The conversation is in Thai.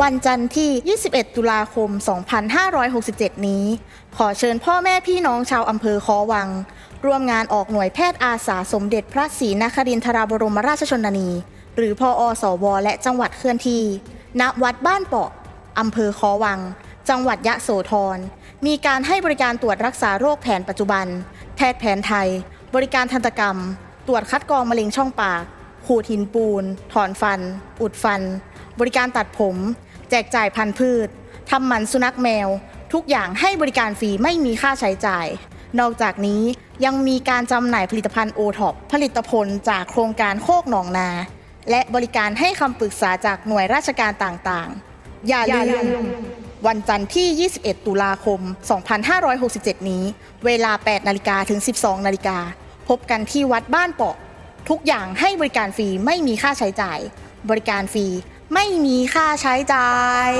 วันจันทร์ที่ 21 ตุลาคม 2567 นี้ ขอเชิญพ่อแม่พี่น้องชาวอำเภอคอวัง ร่วมงานออกหน่วยแพทย์อาสาสมเด็จพระศรีนครินทราบรมราชชนนี หรือพออสว และจังหวัดเคลื่อนที่ ณ วัดบ้านเปาะอำเภอคอวัง จังหวัดยะโสธร มีการให้บริการตรวจรักษาโรคแผนปัจจุบัน แพทย์แผนไทย บริการทันตกรรม ตรวจคัดกรองมะเร็งช่องปาก ขูดหินปูน ถอนฟัน อุดฟัน บริการตัดผม แจกจ่ายพันธุ์พืชทำหมันสุนัขแมว ทุกอย่างให้บริการฟรีไม่มีค่าใช้จ่าย นอกจากนี้ยังมีการจำหน่ายผลิตภัณฑ์โอท็อปผลิตผลจากโครงการโคกหนองนา และบริการให้คำปรึกษาจากหน่วยราชการต่างๆ อย่าลืมวันจันทร์ที่ 21 ตุลาคม 2567 นี้ เวลา 8 นาฬิกาถึง 12 นาฬิกา พบกันที่วัดบ้านเปาะ ทุกอย่างให้บริการฟรีไม่มีค่าใช้จ่าย บริการฟรี ไม่มีค่าใช้จ่าย